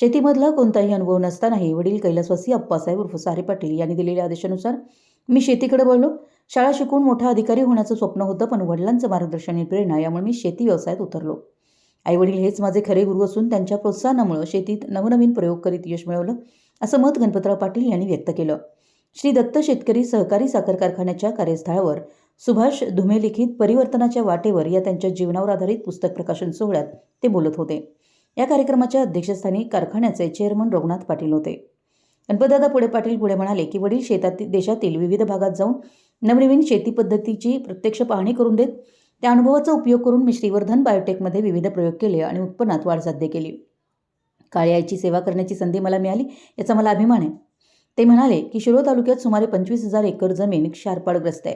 शेतीमधला कोणताही अनुभव नसतानाही वडील कैलासवासी अप्पासाहेब उर्फ सारे पाटील यांनी दिलेल्या आदेशानुसार मी शेतीकडे वळलो. शाळा शिकून मोठा अधिकारी होण्याचं स्वप्न होतं पण वडिलांचं मार्गदर्शन आणि प्रेरणा यामुळे मी शेती व्यवसायात उतरलो. आईवडील हेच माझे खरे गुरु असून त्यांच्या प्रोत्साहनामुळे शेतीत नवनवीन प्रयोग करीत यश मिळवलं असं मत गणपतराव पाटील यांनी व्यक्त केलं. श्री दत्त शेतकरी सहकारी साखर कारखान्याच्या कार्यस्थळावर सुभाष धुमे लिखित परिवर्तनाच्या वाटेवर या त्यांच्या जीवनावर आधारित पुस्तक प्रकाशन सोहळ्यात ते बोलत होते. या कार्यक्रमाच्या अध्यक्षस्थानी कारखान्याचे चेअरमन रघुनाथ पाटील होते. गणपतदादा पुढे पाटील पुढे म्हणाले की वडील शेतातील देशातील विविध भागात जाऊन नवनवीन शेती पद्धतीची प्रत्यक्ष पाहणी करून देत त्या अनुभवाचा उपयोग करून मी श्रीवर्धन बायोटेकमध्ये विविध प्रयोग केले आणि उत्पन्नात वाढ साध्य केली. काळी आईची सेवा करण्याची संधी मला मिळाली याचा मला अभिमान आहे. ते म्हणाले की शिरोळ तालुक्यात सुमारे पंचवीस हजार एकर जमीन क्षारपाडग्रस्त आहे.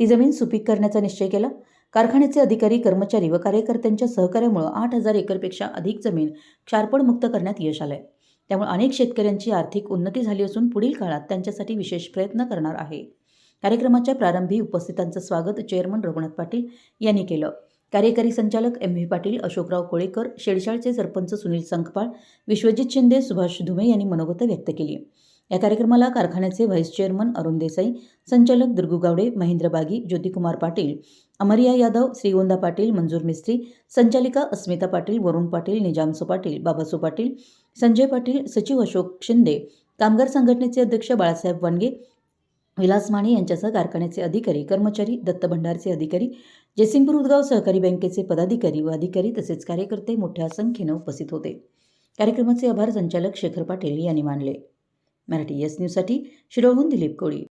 ती जमीन सुपीक करण्याचा निश्चय केला कारखान्याचे अधिकारी कर्मचारी व कार्यकर्त्यांच्या सहकार्यामुळे आठ हजार एकरपेक्षा अधिक जमीन क्षारपडमुक्त करण्यात यश आलंय. त्यामुळे अनेक शेतकऱ्यांची आर्थिक उन्नती झाली असून पुढील काळात त्यांच्यासाठी विशेष प्रयत्न करणार आहे. कार्यक्रमाच्या प्रारंभी उपस्थितांचं स्वागत चेअरमन रघुनाथ पाटील यांनी केलं. कार्यकारी संचालक एम व्ही पाटील अशोकराव कोळेकर शेडशाळचे सरपंच सुनील संखपाळ विश्वजित शिंदे सुभाष धुमे यांनी मनोगत व्यक्त केली. या कार्यक्रमाला कारखान्याचे व्हाईस चेअरमन अरुण देसाई संचालक दुर्गू गावडे महेंद्र बागी ज्योतिकुमार पाटील अमरिया यादव श्रीगोंदा पाटील मंजूर मिस्त्री संचालिका अस्मिता पाटील वरुण पाटील निजामसो पाटील बाबासो पाटील संजय पाटील सचिव अशोक शिंदे कामगार संघटनेचे अध्यक्ष बाळासाहेब वनगे विलास माने यांच्यासह कारखान्याचे अधिकारी कर्मचारी दत्त भंडारचे अधिकारी जयसिंगपूर उदगाव सहकारी बँकेचे पदाधिकारी व अधिकारी तसेच कार्यकर्ते मोठ्या संख्येनं उपस्थित होते. कार्यक्रमाचे आभार संचालक शेखर पाटील यांनी मानले. मराठी एस न्यूजसाठी शिरोहून दिलीप कोळी